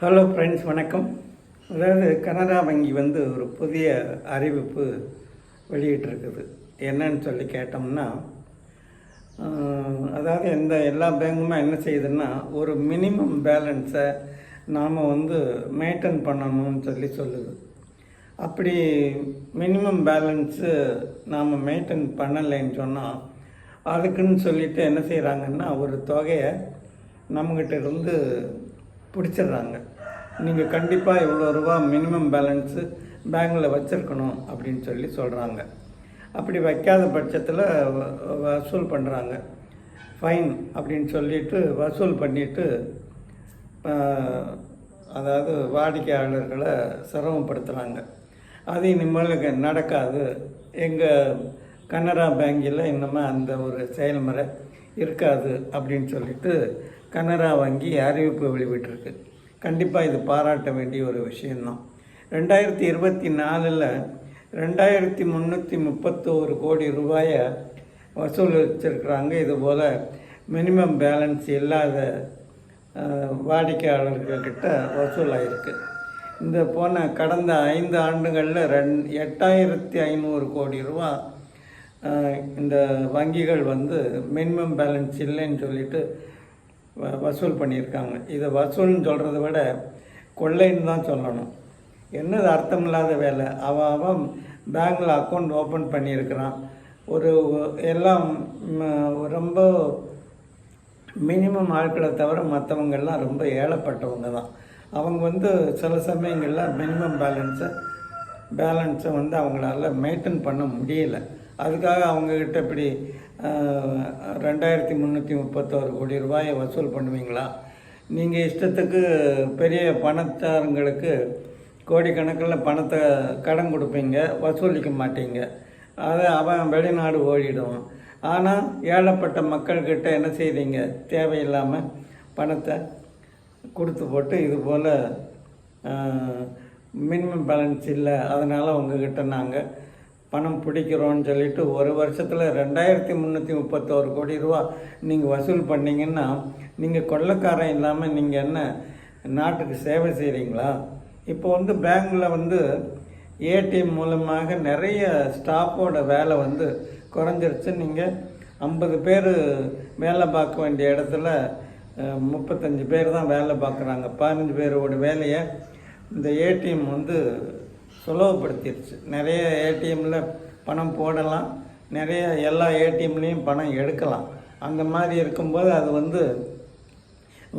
Hello friends வணக்கம். அதாவது கனரா வங்கி வந்து ஒரு புதிய அறிவிப்பு வெளியிட்டிருக்குது. என்னன்னு சொல்லி கேட்டோம்னா அதாவது எந்த எல்லா பேங்குமே என்ன செய்யுதுன்னா ஒரு மினிமம் பேலன்ஸை நாம் வந்து மெயின்டைன் பண்ணணும்னு சொல்லி சொல்லுது. அப்படி மினிமம் பேலன்ஸு நாம் மெயின்டைன் பண்ணலைன்னு சொன்னால் அதுக்குன்னு சொல்லிவிட்டு என்ன செய்கிறாங்கன்னா ஒரு தொகையை நம்மக்கிட்ட இருந்து பிடிச்சிடுறாங்க. நீங்கள் கண்டிப்பாக இவ்வளோ ரூபா மினிமம் பேலன்ஸு பேங்கில் வச்சுருக்கணும் அப்படின்னு சொல்லி சொல்கிறாங்க அப்படி வைக்காத பட்சத்தில் வசூல் பண்ணுறாங்க ஃபைன் அப்படின்னு சொல்லிட்டு வசூல் பண்ணிவிட்டு அதாவது வாடிக்கையாளர்களை சிரமப்படுத்துகிறாங்க அது இனிமேல் நடக்காது. எங்கள் கனரா பேங்கில் இன்னமும் அந்த ஒரு செயல்முறை இருக்காது அப்படின்னு சொல்லிட்டு கனரா வங்கி அறிவிப்பு வெளிவிட்டிருக்கு கண்டிப்பாக இது பாராட்ட வேண்டிய ஒரு விஷயந்தான் ரெண்டாயிரத்தி இருபத்தி நாலில் ரெண்டாயிரத்தி முந்நூற்றி முப்பத்தோரு கோடி ரூபாயை வசூல் வச்சுருக்குறாங்க. இதுபோல் மினிமம் பேலன்ஸ் இல்லாத வாடிக்கையாளர்கள்கிட்ட வசூல் வசூலாயிருக்கு. இந்த போன கடந்த ஐந்து ஆண்டுகளில் ரெண் எட்டாயிரத்தி ஐநூறு கோடி ரூபா இந்த வங்கிகள் வந்து மினிமம் பேலன்ஸ் இல்லைன்னு சொல்லிட்டு வசூல் பண்ணியிருக்காங்க. இதை வசூல்னு சொல்கிறத விட கொள்ளைன்னு தான் சொல்லணும். என்னது அர்த்தம் இல்லாத வேலை? அவன் அவன் பேங்கில் அக்கௌண்ட் ஓப்பன் பண்ணியிருக்கிறான். ஒரு எல்லாம் ரொம்ப மினிமம் ஆட்களை தவிர மற்றவங்கெல்லாம் ரொம்ப ஏழப்பட்டவங்க தான். அவங்க வந்து சில சமயங்களில் மினிமம் பேலன்ஸை பேலன்ஸை வந்து அவங்களால மெயின்டைன் பண்ண முடியல. அதுக்காக அவங்கக்கிட்ட இப்படி ரெண்டாயிரத்தி முந்நூற்றி முப்பத்தோரு கோடி ரூபாயை வசூல் பண்ணுவீங்களா? நீங்கள் இஷ்டத்துக்கு பெரிய பணத்தாரங்களுக்கு கோடிக்கணக்கில் பணத்தை கடன் கொடுப்பீங்க வசூலிக்க மாட்டீங்க. அது அவன் வெளிநாடு ஓடிடும். ஆனால் ஏழப்பட்ட மக்கள்கிட்ட என்ன செய்கிறீங்க தேவையில்லாமல் பணத்தை கொடுத்து போட்டு இது போல் மினிமம் பேலன்ஸ் இல்லை. அதனால் உங்ககிட்ட நாங்கள் பணம் பிடிக்கிறோன்னு சொல்லிட்டு ஒரு வருஷத்தில் ரெண்டாயிரத்தி முந்நூற்றி முப்பத்தோரு கோடி ரூபா நீங்கள் வசூல் பண்ணீங்கன்னா நீங்கள் கொள்ளக்காரன் இல்லாமல் நீங்கள் என்ன நாட்டுக்கு சேவை செய்கிறீங்களா இப்போ வந்து பேங்க்கில் வந்து ஏடிஎம் மூலமாக நிறைய ஸ்டாஃபோட வேலை வந்து குறைஞ்சிருச்சு. நீங்கள் ஐம்பது பேர் வேலை பார்க்க வேண்டிய இடத்துல முப்பத்தஞ்சு பேர் தான் வேலை பார்க்குறாங்க. பதினஞ்சு பேரோட வேலையை இந்த ஏடிஎம் வந்து சுலபப்படுத்திடுச்சு நிறைய ஏடிஎம்மில் பணம் போடலாம். நிறைய எல்லா ஏடிஎம்லேயும் பணம் எடுக்கலாம். அந்த மாதிரி இருக்கும்போது அது வந்து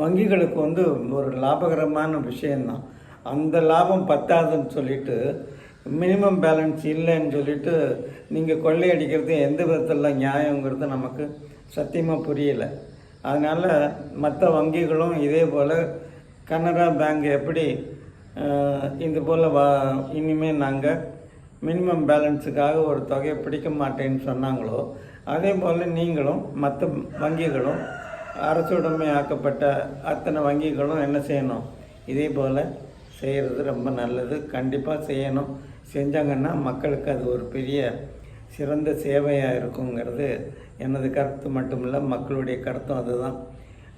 வங்கிகளுக்கு வந்து ஒரு லாபகரமான விஷயந்தான் அந்த லாபம் பத்தாதுன்னு சொல்லிட்டு மினிமம் பேலன்ஸ் இல்லைன்னு சொல்லிட்டு நீங்கள் கொள்ளையடிக்கிறது எந்த விதத்தில் நியாயங்கிறது நமக்கு சத்தியமாக புரியலை. அதனால் மற்ற வங்கிகளும் இதே போல் கனரா பேங்க் எப்படி இது போல் வா இனிமேல் நாங்கள் மினிமம் பேலன்ஸுக்காக ஒரு தொகையை பிடிக்க மாட்டேன்னு சொன்னாங்களோ அதே போல் நீங்களும் மற்ற வங்கிகளும் அரசுடைமை ஆக்கப்பட்ட அத்தனை வங்கிகளும் என்ன செய்யணும்? இதே போல் செய்கிறது ரொம்ப நல்லது. கண்டிப்பாக செய்யணும். செஞ்சாங்கன்னா மக்களுக்கு அது ஒரு பெரிய சிறந்த சேவையாக இருக்குங்கிறது எனது கருத்து மட்டும் இல்லை மக்களுடைய கருத்தும் அதுதான்.